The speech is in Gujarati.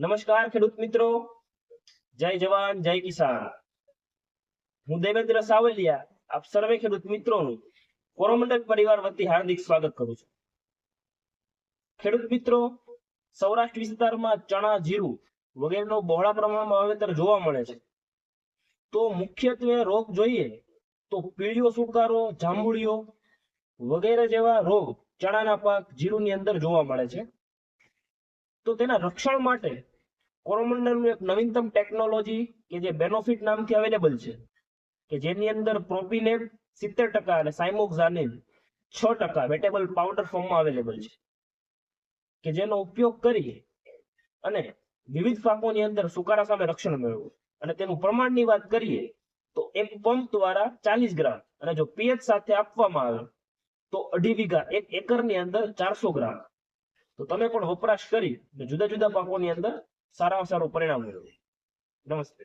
નમસ્કાર, ખેડૂત મિત્રો. જય જવાન, જય કિસાન. હું દેવેન્દ્ર સાવલિયા, આપ સર્વે ખેડૂત મિત્રોનું કોરોમંડળ પરિવાર વતી હાર્દિક સ્વાગત કરું છું. ખેડૂત મિત્રો, સૌરાષ્ટ્ર વિસ્તારમાં ચણા, જીરું વગેરેનો બહોળા પ્રમાણમાં વાવેતર જોવા મળે છે. તો મુખ્યત્વે રોગ જોઈએ તો પીળીઓ, સુકારો, જાંબુડીઓ વગેરે જેવા રોગ ચણાના પાક જીરુની અંદર જોવા મળે છે. તો તેના રક્ષણ માટે કોરોમંડળનું એક નવીનતમ ટેકનોલોજી કે જે બેનોફિટ નામથી અવેલેબલ છે, કે જેની અંદર પ્રોપિનેબ સિત્તેર ટકા અને સાયમોક્ઝાનિન છ ટકા વેટેબલ પાવડર ફોર્મમાં અવેલેબલ છે. કે જેનો ઉપયોગ કરી અને વિવિધ પાકોની અંદર સુકારા સામે રક્ષણ મેળવવું અને તેનું પ્રમાણની વાત કરીએ તો એક પંપ દ્વારા ચાલીસ ગ્રામ અને જો પીએચ સાથે આપવામાં આવે તો અઢી વીઘા એક એકરની અંદર ચારસો ગ્રામ. તો તમે પણ વપરાશ કરી જુદા જુદા પાકોની અંદર સારામાં સારું પરિણામ મેળવો નમસ્તે